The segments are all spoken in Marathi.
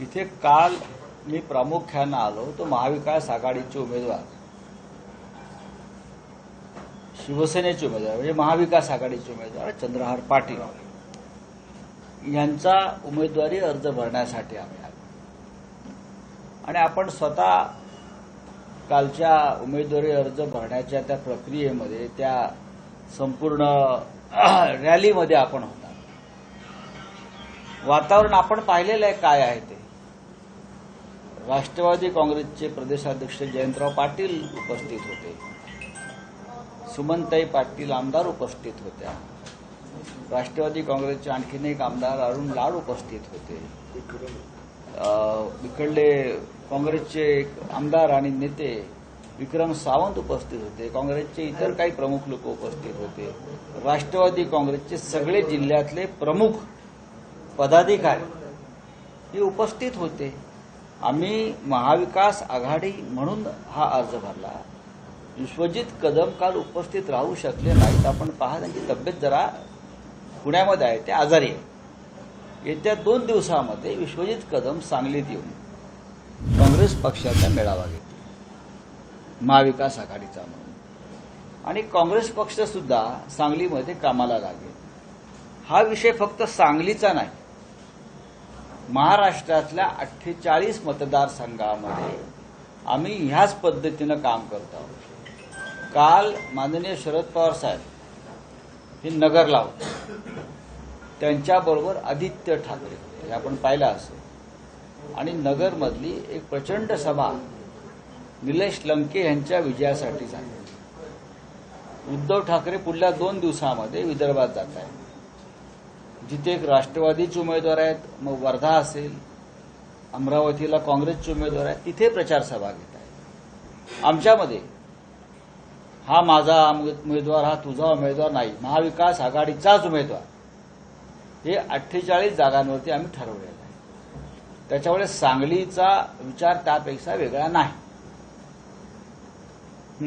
इथे काल मी प्रामुख्यानं आलो तो महाविकास आघाडीचे उमेदवार. शिवसेनेचे उमेदवार म्हणजे महाविकास आघाडीचे उमेदवार चंद्रहार पाटील. यांचा उमेदवारी अर्ज भरण्यासाठी आम्ही आलो. आणि आपण स्वतः कालच्या उमेदवारी अर्ज भरण्याच्या त्या प्रक्रियेमध्ये त्या संपूर्ण रॅलीमध्ये आपण होता. वातावरण आपण पाहिलेलं आहे काय आहे ते. राष्ट्रवादी काँग्रेसचे प्रदेशाध्यक्ष जयंतराव पाटील उपस्थित होते. सुमनताई पाटील आमदार उपस्थित होत्या. राष्ट्रवादी काँग्रेसचे आणखीन एक आमदार अरुण लाड उपस्थित होते. इकडले काँग्रेसचे एक आमदार आणि नेते विक्रम सावंत उपस्थित होते. काँग्रेसचे इतर काही प्रमुख लोक उपस्थित होते. राष्ट्रवादी काँग्रेसचे सगळे जिल्ह्यातले प्रमुख पदाधिकारी हे उपस्थित होते. आम्ही महाविकास आघाडी म्हणून हा अर्ज भरला. विश्वजित कदम काल उपस्थित राहू शकले नाहीत. आपण पहा त्यांची तब्येत जरा पुण्यामध्ये आहे ते आजारी आहे. येत्या दोन दिवसामध्ये विश्वजित कदम सांगलीत येऊन काँग्रेस पक्षाचा मेळावा घेतो महाविकास आघाडीचा म्हणून. आणि काँग्रेस पक्ष सुद्धा सांगलीमध्ये कामाला लागेल. हा विषय फक्त सांगलीचा नाही महाराष्ट्रातल्या अठ्ठेचाळीस मतदारसंघामध्ये आम्ही ह्याच पद्धतीनं काम करत आहोत. काल माननीय शरद पवार साहेब हे नगरला होते. त्यांच्याबरोबर आदित्य ठाकरे हे आपण पाहिलं असेल. आणि नगरमधली एक प्रचंड सभा निलेश लंके यांच्या विजयासाठी झाली. उद्धव ठाकरे पुढल्या दोन दिवसामध्ये विदर्भात जात आहेत. जिथे एक राष्ट्रवादीचे उमेदवार आहेत मग वर्धा असेल अमरावतीला काँग्रेसचे उमेदवार आहेत तिथे प्रचार सभा घेत आहेत. आमच्यामध्ये हा माझा उमेदवार हा तुझा उमेदवार नाही महाविकास आघाडीचाच उमेदवार. हे अठ्ठेचाळीस जागांवरती आम्ही ठरवलेलं आहे. त्याच्यामुळे सांगलीचा विचार त्यापेक्षा वेगळा नाही.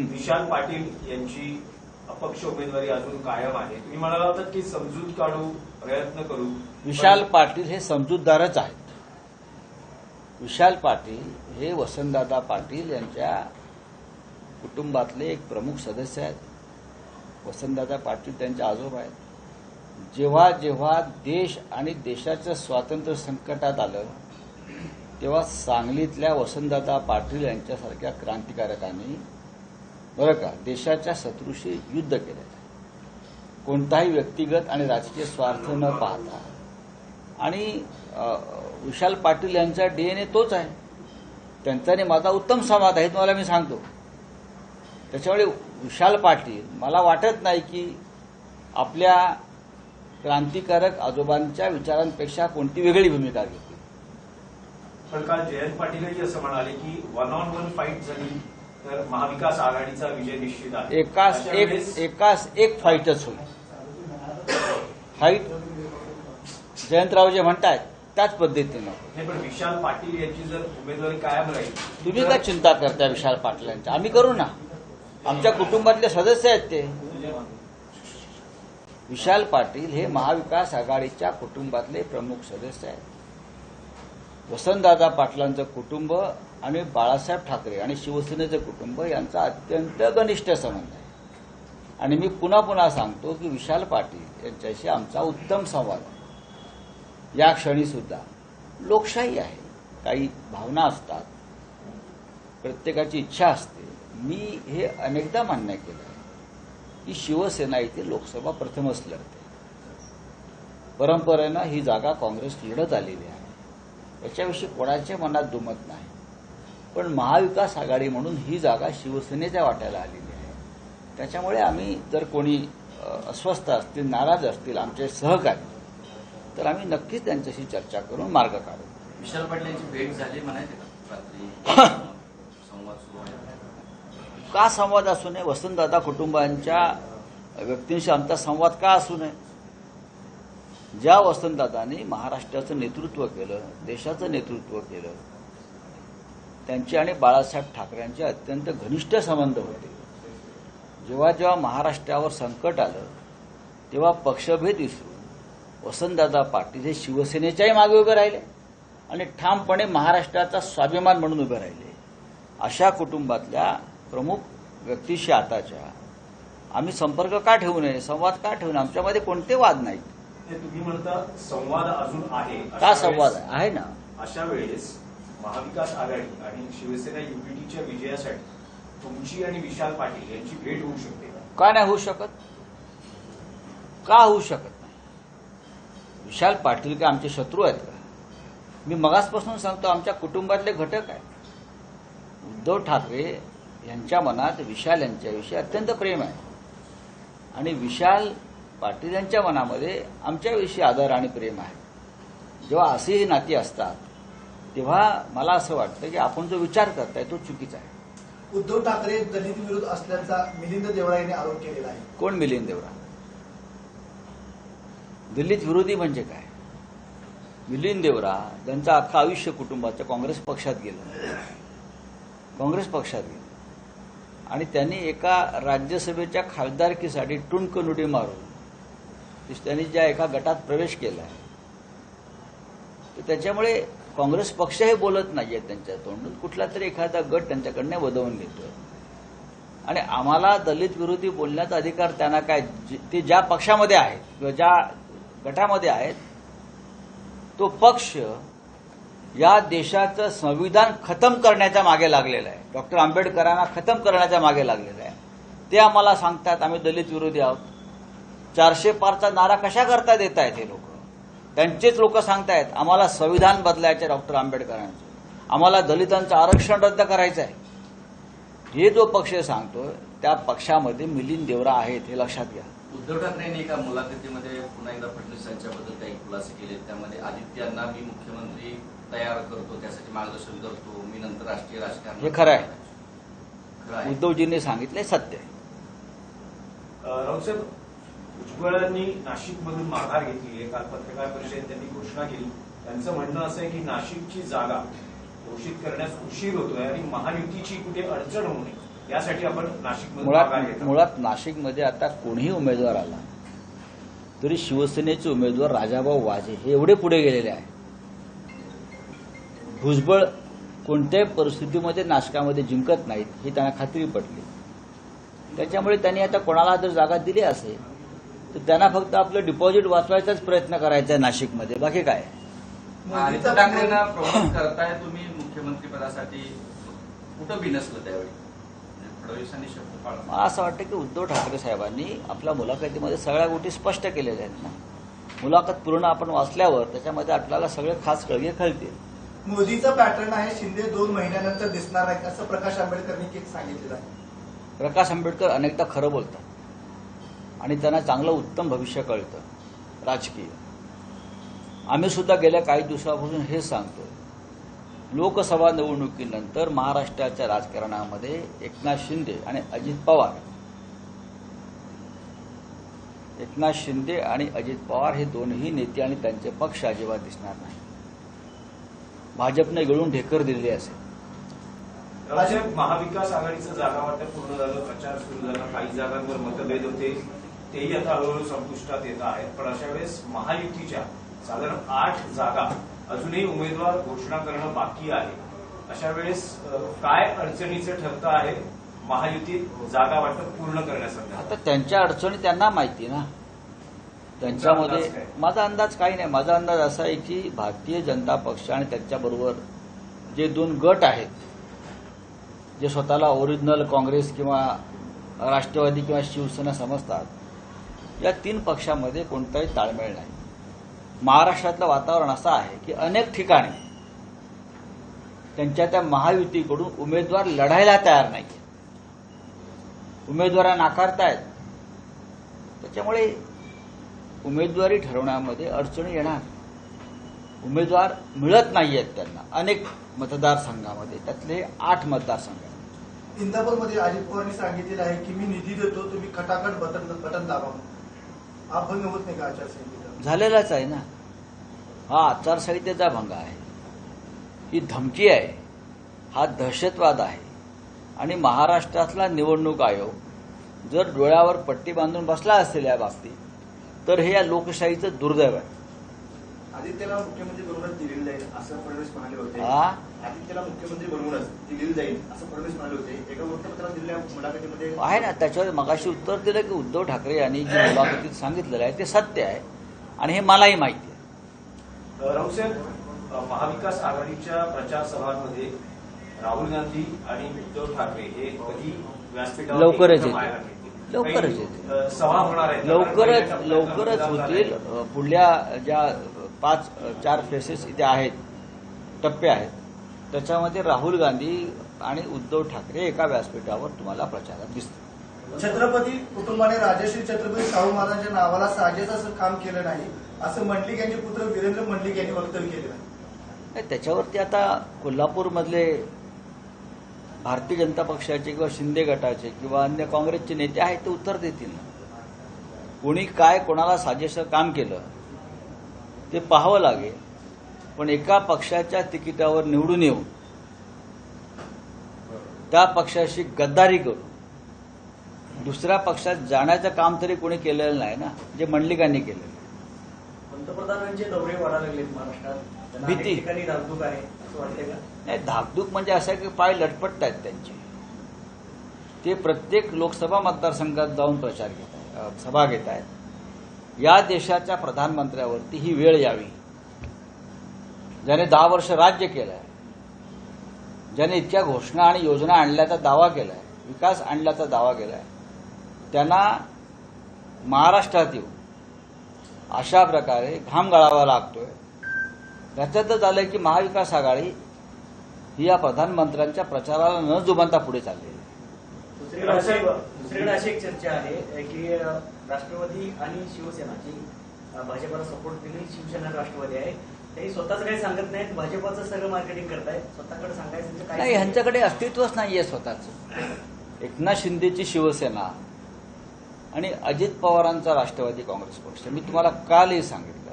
विशाल पाटील यांची अपक्ष उमेदवारी अजून कायम आहे. तुम्ही म्हणाला होता की समजूत काढू प्रयत्न करू. विशाल पाटील हे समजूतदारच आहेत. विशाल पाटील हे वसंतदादा पाटील यांच्या कुटुंबातले एक प्रमुख सदस्य आहेत. वसंतदादा पाटील त्यांचे आजोबा आहेत. जेव्हा जेव्हा देश आणि देशाचं स्वातंत्र्य संकटात आलं तेव्हा सांगलीतल्या वसंतदादा पाटील यांच्यासारख्या क्रांतिकारकांनी बरं का देशाच्या शत्रूशी युद्ध केलं. कोणताही व्यक्तिगत आणि राजकीय स्वार्थ न पाहता. आणि विशाल पाटील यांचा डीएनए तोच आहे. त्यांचा माझा उत्तम संवाद आहे तुम्हाला मी सांगतो. त्याच्यामुळे विशाल पाटील मला वाटत नाही की आपल्या क्रांतिकारक आजोबांच्या विचारांपेक्षा कोणती वेगळी भूमिका घेतली. पण काल जयंत पाटीलही असं म्हणाले की वन ऑन वन फाईट झाली. तर महाविकास आघाडीचा विजय निश्चित आहे. एकास एक एकास एक फाईटच होईल. फाईट जयंतराव जे म्हणतायत त्याच पद्धतीनं. नाही पण विशाल पाटील यांची जर उमेदवारी कायम राहील तुम्ही काय चिंता करता विशाल पाटलांच्या? आम्ही करू ना. आमच्या कुटुंबातले सदस्य आहेत ते. विशाल पाटील हे महाविकास आघाडीच्या कुटुंबातले प्रमुख सदस्य आहेत. वसंतदादा पाटलांचं कुटुंब आणि बाळासाहेब ठाकरे आणि शिवसेनेचं कुटुंब यांचा अत्यंत घनिष्ठ संबंध आहे. आणि मी पुन्हा पुन्हा सांगतो की विशाल पाटील यांच्याशी आमचा उत्तम संवाद आहे. या क्षणी सुद्धा लोकशाही आहे. काही भावना असतात. प्रत्येकाची इच्छा असते. मी हे अनेकदा मान्य केलं आहे की शिवसेना इथे लोकसभा प्रथमच लढते परंपरेनं ही जागा काँग्रेस लढत आलेली आहे. याच्याविषयी कोणाच्या मनात दुमत नाही. पण महाविकास आघाडी म्हणून ही जागा शिवसेनेच्या वाट्याला आलेली आहे. त्याच्यामुळे आम्ही जर कोणी अस्वस्थ असतील नाराज असतील आमचे सहकारी तर आम्ही नक्कीच त्यांच्याशी चर्चा करून मार्ग काढू. विशाल पाटील यांची भेट झाली म्हणायचे का संवाद असू नये? वसंतदादा कुटुंबांच्या व्यक्तींशी आमचा संवाद का असू नये? ज्या वसंतदादांनी महाराष्ट्राचं नेतृत्व केलं देशाचं नेतृत्व केलं त्यांचे आणि बाळासाहेब ठाकरेंचे अत्यंत घनिष्ठ संबंध होते. जेव्हा जेव्हा महाराष्ट्रावर संकट आलं तेव्हा पक्षभेद विसरून वसंतदादा पाटील हे शिवसेनेच्याही मागे उभे राहिले आणि ठामपणे महाराष्ट्राचा स्वाभिमान म्हणून उभे राहिले. अशा कुटुंबातल्या प्रमुख व्यक्तीशी आताच्या आम्ही संपर्क का ठेवू नये संवाद का ठेवू नये आमच्यामध्ये कोणते वाद नाहीत. तुम्ही म्हणता संवाद अजून आहे. का संवाद? आहे? ना. अशा वेळेस महाविकास आघाडी आणि शिवसेना युपीटीच्या विजयासाठी तुमची आणि विशाल पाटील यांची भेट होऊ शकते का? का नाही होऊ शकत? का होऊ शकत नाही? विशाल पाटील का आमचे शत्रू आहेत का? मी मगासपासून सांगतो आमच्या कुटुंबातले घटक आहेत. उद्धव ठाकरे यांच्या मनात विशाल यांच्याविषयी अत्यंत प्रेम आहे. आणि विशाल पाटील यांच्या मनामध्ये आमच्याविषयी आदर आणि प्रेम आहे. जेव्हा अशी ही नाती असतात तेव्हा मला असं वाटतं की आपण जो विचार करताय तो चुकीचा आहे. उद्धव ठाकरे दलित विरोध असल्याचा मिलिंद देवळा यांनी आरोप केलेला आहे. कोण मिलिंद देवरा? दिल्लीत विरोधी म्हणजे काय? मिलिंद देवरा त्यांचं अख्खं आयुष्य कुटुंबाच्या काँग्रेस पक्षात गेलं. काँग्रेस पक्षात गेलं. आणि त्यांनी एका राज्यसभेच्या खासदारकीसाठी टुणक नुडी मारून त्यांनी ज्या एका गटात प्रवेश केला आहे तर त्याच्यामुळे काँग्रेस पक्ष हे बोलत नाहीये त्यांच्या तोंडून. कुठला तरी एखादा गट त्यांच्याकडनं वधवून घेतोय. आणि आम्हाला दलित विरोधी बोलण्याचा अधिकार त्यांना काय ते ज्या पक्षामध्ये आहेत किंवा ज्या गटामध्ये आहेत तो पक्ष या देशाचं संविधान खतम करण्याच्या मागे लागलेला आहे. डॉक्टर आंबेडकरांना खतम करण्याच्या मागे लागलेला आहे. ते आम्हाला सांगतात आम्ही दलित विरोधी आहोत. चारशे पारचा नारा कशा करता देत आहेत हे लोक त्यांचेच लोक सांगतायत आम्हाला संविधान बदलायचं डॉक्टर आंबेडकरांचं आम्हाला दलितांचं आरक्षण रद्द करायचं आहे हे जो पक्ष सांगतोय त्या पक्षामध्ये मिलिंद देवरा आहेत हे लक्षात घ्या उद्धव ठाकरेंनी एका मुलाखतीमध्ये पुन्हा एकदा फडणवीस यांच्याबद्दल काही खुलासे केले त्यामध्ये आदित्यांना मी मुख्यमंत्री तयार करतो त्यासाठी मार्गदर्शन करतो मी नंतर राष्ट्रीय राजकारण हे खरं आहे. खरं आहे. उद्धवजींनी सांगितले सत्य आहे. भुजबळांनी नाशिकमधून माघार घेतली. आहे काल पत्रकार परिषदेत त्यांनी घोषणा केली. त्यांचं म्हणणं असं आहे की नाशिकची जागा घोषित करण्यास उशीर होतोय आणि महायुतीची कुठे अडचण होऊ नये यासाठी आपण घेतो मुळात नाशिकमध्ये आता कोणीही उमेदवार आला तरी शिवसेनेचे उमेदवार राजाभाऊ वाजे हे एवढे पुढे गेलेले आहे भुजबळ कोणत्याही परिस्थितीमध्ये नाशकामध्ये जिंकत नाहीत ही त्यांना खात्री पटली. त्याच्यामुळे त्यांनी आता कोणाला जर जागा दिली असेल तर त्यांना फक्त आपलं डिपॉझिट वाचवायचाच प्रयत्न करायचा आहे नाशिकमध्ये. बाकी काय? आदित्य ठाकरेंना प्रमोट करताय तुम्ही मुख्यमंत्री पदासाठी? कुठं बिनसलं त्यावेळी. म्हणजे फडणवीसांनी शब्द पाळला मला असं वाटतं की उद्धव ठाकरे साहेबांनी आपल्या मुलाखतीमध्ये सगळ्या गोष्टी स्पष्ट केलेल्या आहेत ना. मुलाखत पूर्ण आपण वाचल्यावर त्याच्यामध्ये आपल्याला सगळे खास कळगे कळतील. मोदीचा पॅटर्न आहे शिंदे दोन महिन्यानंतर दिसणार आहे असं प्रकाश आंबेडकरांनी एक सांगितलेलं आहे. प्रकाश आंबेडकर अनेकदा खरं बोलतात. आणि त्यांना चांगलं उत्तम भविष्य कळतं. राजकीय. आम्ही सुद्धा गेल्या काही दिवसापासून हे सांगतो लोकसभा निवडणुकीनंतर महाराष्ट्राच्या राजकारणामध्ये एकनाथ शिंदे आणि अजित पवार. एकनाथ शिंदे आणि अजित पवार हे दोन्ही नेते आणि त्यांचे पक्ष अजिबात दिसणार नाही. भाजपने गळून ढेकर दिले असेल. महाविकास आघाडीचं जागा वाटप पूर्ण झालं प्रचार सुरू झाला काही जागांवर मतभेद होते. तेही आता हळूहळू संपुष्टात येत आहेत. पण अशा वेळेस महायुतीच्या साधारण आठ जागा अजूनही उमेदवार घोषणा करणं बाकी आहे. अशा वेळेस काय अडचणीचं ठरतं आहे? महायुतीत जागा वाटप पूर्ण करण्यासंदर्भात आता त्यांच्या अडचणी त्यांना माहिती ना. त्यांच्यामध्ये? माझा अंदाज काही नाही. माझा अंदाज असा आहे की भारतीय जनता पक्ष आणि त्याच्याबरोबर जे दोन गट आहेत जे स्वतःला ओरिजिनल काँग्रेस किंवा राष्ट्रवादी किंवा शिवसेना समजतात या तीन पक्षामध्ये कोणताही ताळमेळ नाही. महाराष्ट्रातलं वातावरण असं आहे की अनेक ठिकाणी त्यांच्या त्या महायुतीकडून उमेदवार लढायला तयार नाही उमेदवार नाकारतायत. त्याच्यामुळे उमेदवारी ठरवण्यामध्ये अडचणी येणार. उमेदवार मिळत नाहीयेत त्यांना. अनेक मतदारसंघामध्ये त्यातले आठ मतदारसंघ इंदापूरमध्ये अजित पवारांनी सांगितलेलं आहे की मी निधी देतो तुम्ही खटाखट बटन बटन दाबा अभंग होत नाही का आचारसंहितेचा झालेलाच आहे ना. हा आचारसंहितेचा भंग आहे. ही धमकी आहे. हा दहशतवाद आहे. आणि महाराष्ट्रातला निवडणूक आयोग जर डोळ्यावर पट्टी बांधून बसला असेल या बाबतीत तर हे या लोकशाहीचं दुर्दैव आहे. आदित्यला मुख्यमंत्री बनवूनच दिलेलं जाईल असं फडणवीस म्हणाले होते. हा? आदित्यला मुख्यमंत्री बनवूनच दिलेलं जाईल असं फडणवीस म्हणाले होते. एका वृत्तपत्रात दिलेल्या मुलाखतीमध्ये आहे ना त्याच्यावर मगाशी उत्तर दिलं की उद्धव ठाकरे यांनी जे मुलाखतीत सांगितलेलं आहे ते सत्य आहे. आणि हे मलाही माहिती आहे. राऊसाहेब महाविकास आघाडीच्या प्रचार सभांमध्ये राहुल गांधी आणि उद्धव ठाकरे हे कधी व्यासपीठावर लवकरच मिळतील. लवकरच. अ, सभा होणार आहेत लवकरच लवकरच होतील. पुढल्या ज्या पाच चार फेसेस इथे आहेत टप्पे आहेत त्याच्यामध्ये राहुल गांधी आणि उद्धव ठाकरे एका व्यासपीठावर तुम्हाला प्रचारात दिसतील. छत्रपती कुटुंबाने राजश्री छत्रपती शाहू महाराजांच्या नावाला साजेस असं काम केलं नाही असं मंडलिक यांचे पुत्र वीरेंद्र मंडलिक यांनी वक्तव्य केलं आहे त्याच्यावरती आता कोल्हापूरमधले भारतीय जनता पक्षाचे किंवा शिंदे गटाचे किंवा अन्य काँग्रेसचे नेते आहेत ते उत्तर देतील ना. कोणी काय कोणाला साजेसं काम केलं ते पाहावं लागेल. पण एका पक्षाच्या तिकिटावर निवडून येऊन त्या पक्षाशी गद्दारी करून दुसऱ्या पक्षात जाण्याचं काम तरी कोणी केलेलं नाही ना जे मंडलिकांनी केलेलं पंतप्रधानांचे दौरे वाढायला लागलेत महाराष्ट्रात. भीती. धाकधूक आहे असं वाटतंय का? नाही धाकधूक म्हणजे असं आहे की पाय लटपट आहेत त्यांचे. ते प्रत्येक लोकसभा मतदारसंघात जाऊन प्रचार घेत आहेत सभा घेत आहेत. या देशाच्या प्रधानमंत्र्यावरती ही वेळ यावी. ज्याने दहा वर्ष राज्य केलंय ज्याने इतक्या घोषणा आणि योजना आणल्याचा दावा केलाय विकास आणल्याचा दावा केलाय त्यांना महाराष्ट्रात येऊ अशा प्रकारे घाम गळावा लागतोय याच्यातच झालंय की महाविकास आघाडी ही या प्रधानमंत्र्यांच्या प्रचाराला न जुमानता पुढे चाललेली आहे. दुसरीकडे अशी एक चर्चा आहे की राष्ट्रवादी आणि शिवसेना जी भाजपाला सपोर्ट दिली शिवसेना राष्ट्रवादी आहे स्वतःच काही सांगत नाहीत भाजपाचं सगळं मार्केटिंग करतायत. स्वतःकडे सांगायचं काय नाही ह्यांच्याकडे अस्तित्वच नाहीये स्वतःच. एकनाथ शिंदेची शिवसेना आणि अजित पवारांचा राष्ट्रवादी काँग्रेस पक्ष. मी तुम्हाला कालही सांगितलं.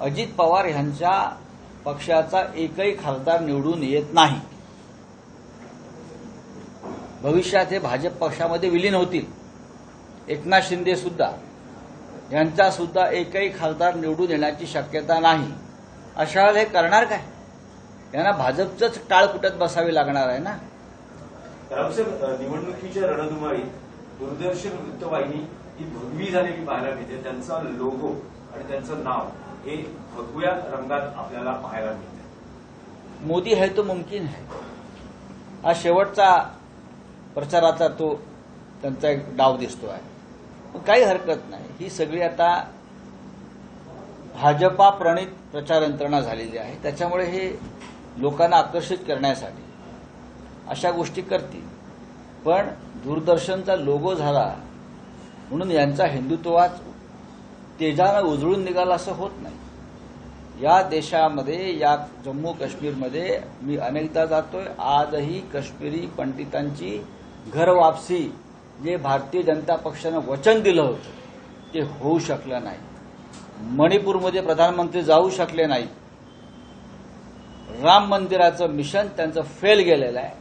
अजित पवार ह्यांच्या पक्षाचा एकही खासदार निवडून येत नाही. भविष्यात हे भाजप पक्षामध्ये विलीन होतील. एकनाथ शिंदे सुद्धा. यांचा सुद्धा एकही खासदार निवडून येण्याची शक्यता नाही. अशा हे करणार काय? यांना भाजपचंच टाळ कुटत बसावी लागणार आहे ना? निवडणुकीच्या रणधुमाळीत दूरदर्शन वृत्तवाहिनी ही भगवी झालेली पाहायला मिळते. त्यांचा लोगो आणि त्यांचं नाव हे भगव्या रंगात आपल्याला पाहायला मिळते. मोदी है तो मुमकिन है हा शेवटचा प्रचाराचा तो त्यांचा एक डाव दिसतो आहे काही हरकत नाही. ही सगळी आता भाजपा प्रणित प्रचार यंत्रणा झालेली आहे. त्याच्यामुळे हे लोकांना आकर्षित करण्यासाठी अशा गोष्टी करतील. पण दूरदर्शनचा लोगो झाला म्हणून यांचा हिंदुत्ववाद तेजानं उजळून निघाला असं होत नाही. या देशामध्ये या जम्मू काश्मीरमध्ये मी अनेकदा जातोय. आजही काश्मीरी पंडितांची घर वापसी जे भारतीय जनता पक्षानं वचन दिलं होतं ते होऊ शकलं नाही. मणिपूरमध्ये प्रधानमंत्री जाऊ शकले नाही. राम मंदिराचं मिशन त्यांचं फेल गेलेलं आहे.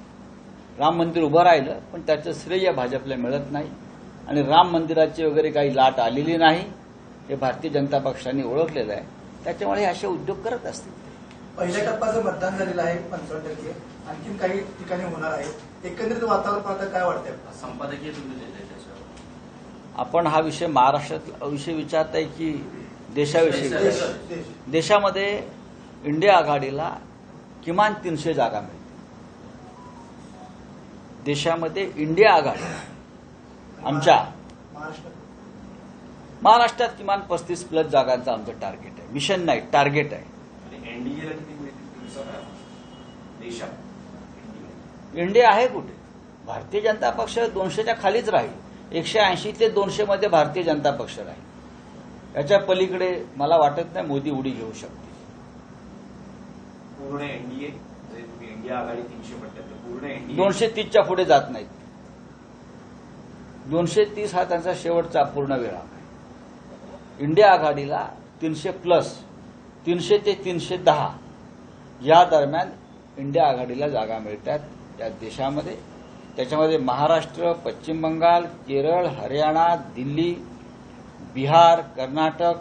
राम मंदिर उभं राहिलं पण त्याचं श्रेय भाजपला मिळत नाही. आणि राम मंदिराची वगैरे काही लाट आलेली नाही हे भारतीय जनता पक्षाने ओळखलेलं आहे. त्याच्यामुळे हे असे उद्योग करत असतील. पहिल्या टप्प्याचं मतदान झालेलं आहे पंचावन्न टक्के आणखीन काही ठिकाणी होणार आहे. एकंदरीत वातावरण पाहता काय वाटतंय? संपादकीय तुम्ही आपण हा विषय महाराष्ट्रात विषय विचारताय की देशाविषयी देशामध्ये इंडिया आघाडीला किमान तीनशे जागा मिळतील. देशामध्ये इंडिया आघाडी आमच्या महाराष्ट्र महाराष्ट्रात किमान पस्तीस प्लस जागांचं आमचं टार्गेट आहे. मिशन नाही टार्गेट आहे. इंडिया आहे कुठे? भारतीय जनता पक्ष दोनशेच्या खालीच राहील. एकशे ऐंशी ते दोनशे मध्ये भारतीय जनता पक्ष राहील. याच्या पलीकडे मला वाटत नाही मोदी उडी घेऊ शकते पूर्ण एनडीए इंडिया आघाडी तीनशे पूर्ण दोनशे तीसच्या पुढे जात नाहीत. दोनशे तीस हा त्यांचा शेवटचा पूर्ण वेळा आहे. इंडिया आघाडीला तीनशे प्लस तीनशे ते तीनशे दहा या दरम्यान इंडिया आघाडीला जागा मिळतात त्या देशामध्ये. त्याच्यामध्ये महाराष्ट्र पश्चिम बंगाल केरळ हरियाणा दिल्ली बिहार कर्नाटक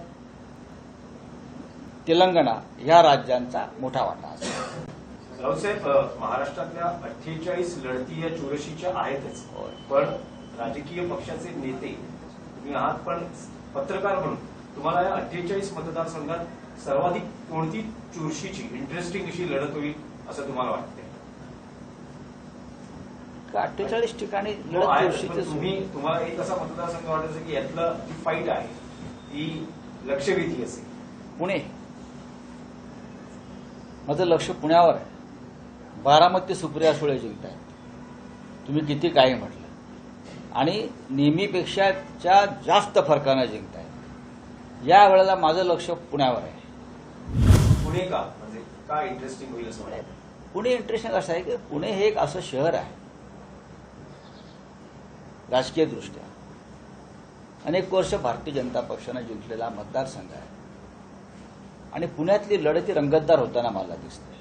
तेलंगणा या राज्यांचा मोठा वाटा असेल राऊतसाहेब अ, महाराष्ट्रातल्या अठ्ठेचाळीस लढती या चुरशीच्या आहेतच. पण राजकीय पक्षाचे नेते तुम्ही आहात पण पत्रकार म्हणून तुम्हाला या अठ्ठेचाळीस मतदारसंघात सर्वाधिक कोणती चुरशीची इंटरेस्टिंग अशी लढत होईल असं तुम्हाला वाटतंय? अठ्ठेचाळीस ठिकाणी हो, लढत तुम्ही तुम्हाला एक असा मतदारसंघ वाटत असेल की यातलं जी फाईट आहे ती लक्षवेधी असेल. पुणे. माझं लक्ष पुण्यावर आहे. बारामती सुप्रिया सुळे जिंकत आहेत तुम्ही किती काही म्हटलं. आणि नेहमीपेक्षाच्या जास्त फरकानं जिंकत आहेत या वेळेला माझं लक्ष पुण्यावर आहे. पुणे का? म्हणजे का इंटरेस्टिंग होईल असं पुणे इंटरेस्टिंग असं आहे की पुणे हे एक असं शहर आहे. राजकीयदृष्ट्या अनेक वर्ष भारतीय जनता पक्षानं जिंकलेला मतदारसंघ आहे. आणि पुण्यातली लढती रंगतदार होताना मला दिसते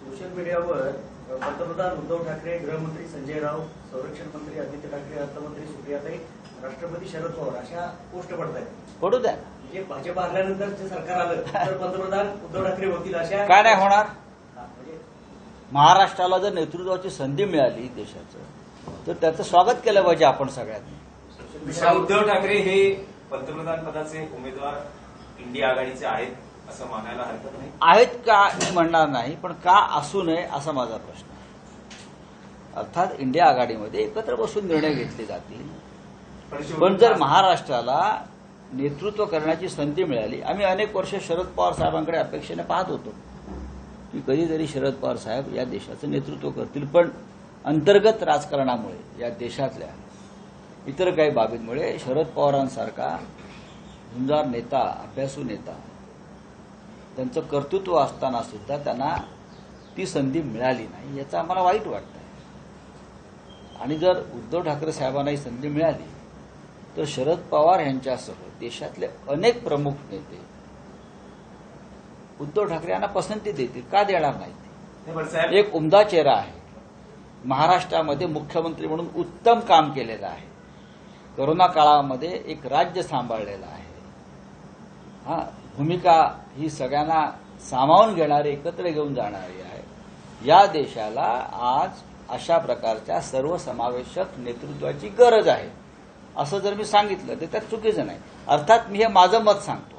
सोशल मीडियावर पंतप्रधान उद्धव ठाकरे गृहमंत्री संजय राऊत संरक्षण मंत्री आदित्य ठाकरे अर्थमंत्री सुप्रियाताई राष्ट्रपती शरद पवार अशा पोस्ट पडत आहेत पडू द्या. म्हणजे भाजप हरल्यानंतर जे सरकार आलं तर पंतप्रधान उद्धव ठाकरे होतील अशा काय नाही होणार. म्हणजे महाराष्ट्राला जर नेतृत्वाची संधी मिळाली देशाचं तर त्याचं स्वागत केलं पाहिजे आपण सगळ्यांनी. media- उद्धव ठाकरे हे पंतप्रधान पदाचे उमेदवार इंडिया आघाडीचे आहेत असं मानायला हरकत नाही? आहेत का मी म्हणणार नाही पण का असू नये असा माझा प्रश्न आहे. अर्थात इंडिया आघाडीमध्ये एकत्र बसून निर्णय घेतले जातील. पण जर महाराष्ट्राला नेतृत्व करण्याची संधी मिळाली आम्ही अनेक वर्ष शरद पवार साहेबांकडे अपेक्षेने पाहत होतो की कधीतरी शरद पवार साहेब या देशाचं नेतृत्व करतील. पण अंतर्गत राजकारणामुळे या देशातल्या इतर काही बाबींमुळे शरद पवारांसारखा झुंजार नेता अभ्यासू नेता त्यांचं कर्तृत्व असताना सुद्धा त्यांना ती संधी मिळाली नाही याचं आम्हाला वाईट वाटतं आणि जर उद्धव ठाकरे साहेबांना ही संधी मिळाली तर शरद पवार यांच्यासह देशातले अनेक प्रमुख नेते उद्धव ठाकरे यांना पसंती देतील का देणार नाहीत? एक उमदा चेहरा आहे. महाराष्ट्रामध्ये मुख्यमंत्री म्हणून उत्तम काम केलेलं आहे. करोना काळामध्ये एक राज्य सांभाळलेलं आहे. हा भूमिका ही सगळ्यांना सामावून घेणारी एकत्र घेऊन जाणारी आहे. या देशाला आज अशा प्रकारच्या सर्वसमावेशक नेतृत्वाची गरज आहे. असं जर मी सांगितलं तर त्यात चुकीचं नाही. अर्थात मी हे माझं मत सांगतो.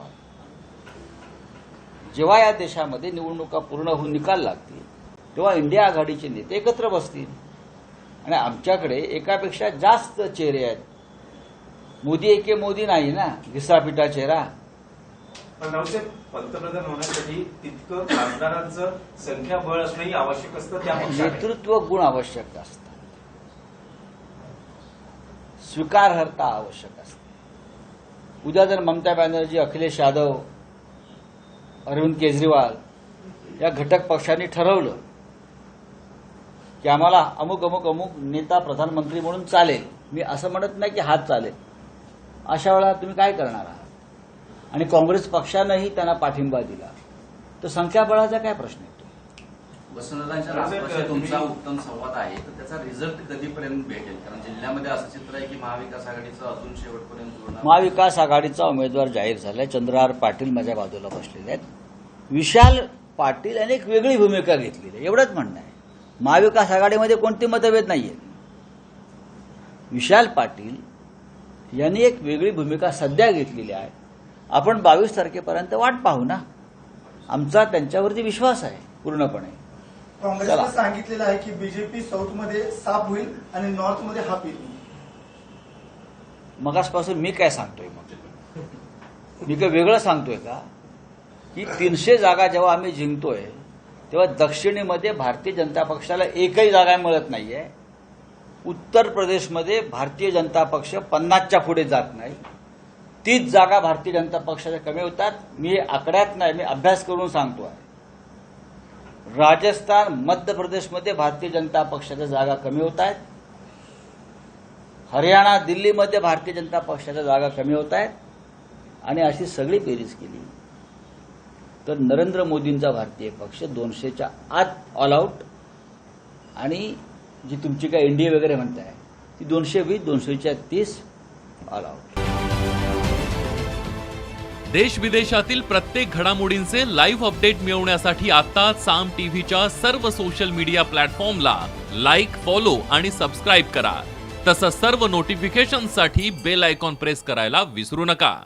जेव्हा या देशामध्ये निवडणुका पूर्ण होऊन निकाल लागतील तेव्हा इंडिया आघाडीचे नेते एकत्र बसतील. आणि आमच्याकडे एकापेक्षा जास्त चेहरे आहेत. मोदी एके मोदी नाही ना घिसापिटा चेहरा. पण पंतप्रधान होण्यासाठी तितकं खासदारांचं संख्याबळ असणंही आवश्यक असतं नेतृत्व गुण आवश्यक असतात. स्वीकारार्हता आवश्यक असते. उद्या जर ममता बॅनर्जी अखिलेश यादव अरविंद केजरीवाल या घटक पक्षांनी ठरवलं की आम्हाला अमुक अमुक अमुक नेता प्रधानमंत्री म्हणून चालेल. मी असं म्हणत नाही की हात चालेल. अशा वेळा तुम्ही काय करणार आहात? आणि काँग्रेस पक्षानंही त्यांना पाठिंबा दिला. तर संख्याबळाचा काय प्रश्न येतो वसंतदादांच्या तुमचा उत्तम संवाद आहे. तर त्याचा रिझल्ट कधीपर्यंत भेटेल? कारण जिल्ह्यामध्ये असं चित्र आहे की महाविकास आघाडीचं अजून शेवटपर्यंत महाविकास आघाडीचा उमेदवार जाहीर झालाय. चंद्रहार पाटील माझ्या बाजूला बसलेले आहेत. विशाल पाटील यांनी एक वेगळी भूमिका घेतलेली आहे. एवढंच म्हणणं आहे. महाविकास आघाडीमध्ये कोणते मतभेद नाहीये. विशाल पाटील यांनी एक वेगळी भूमिका सध्या घेतलेली आहे. आपण बावीस तारखेपर्यंत वाट पाहू ना. आमचा त्यांच्यावरती विश्वास आहे पूर्णपणे. काँग्रेसने चला. सांगितलेलं आहे की बीजेपी साऊथमध्ये साफ होईल आणि नॉर्थमध्ये हाफ येईल. मगासपासून मी काय सांगतोय मग? मी काय वेगळं सांगतोय का? की तीनशे जागा जेव्हा आम्ही जिंकतोय तेव्हा दक्षिणेमध्ये भारतीय जनता पक्षाला एकही जागा मिळत नाहीये. उत्तर प्रदेशमध्ये भारतीय जनता पक्ष पन्नासच्या पुढे जात नाही. तीच जागा भारतीय जनता पक्षाच्या कमी होतात. मी आकड्यात नाही मी अभ्यास करून सांगतो आहे. राजस्थान मध्य प्रदेशमध्ये भारतीय जनता पक्षाच्या जागा कमी होत आहेत. हरियाणा दिल्लीमध्ये भारतीय जनता पक्षाच्या जागा कमी होत आहेत. आणि अशी सगळी बेरीज केली. तर नरेंद्र मोदींचा भारतीय पक्ष दोनशेच्या आत ऑल आऊट आणि जी तुमची काय एनडीए वगैरे म्हणताय ती दोनशे वीस दोनशेच्या तीस ऑल आऊट देश विदेशातील प्रत्येक घडामोडींचे लाईव्ह अपडेट मिळवण्यासाठी आता साम टीव्हीच्या सर्व सोशल मीडिया प्लॅटफॉर्मला लाईक फॉलो आणि सबस्क्राईब करा. तसंच सर्व नोटिफिकेशनसाठी बेल आयकॉन प्रेस करायला विसरू नका.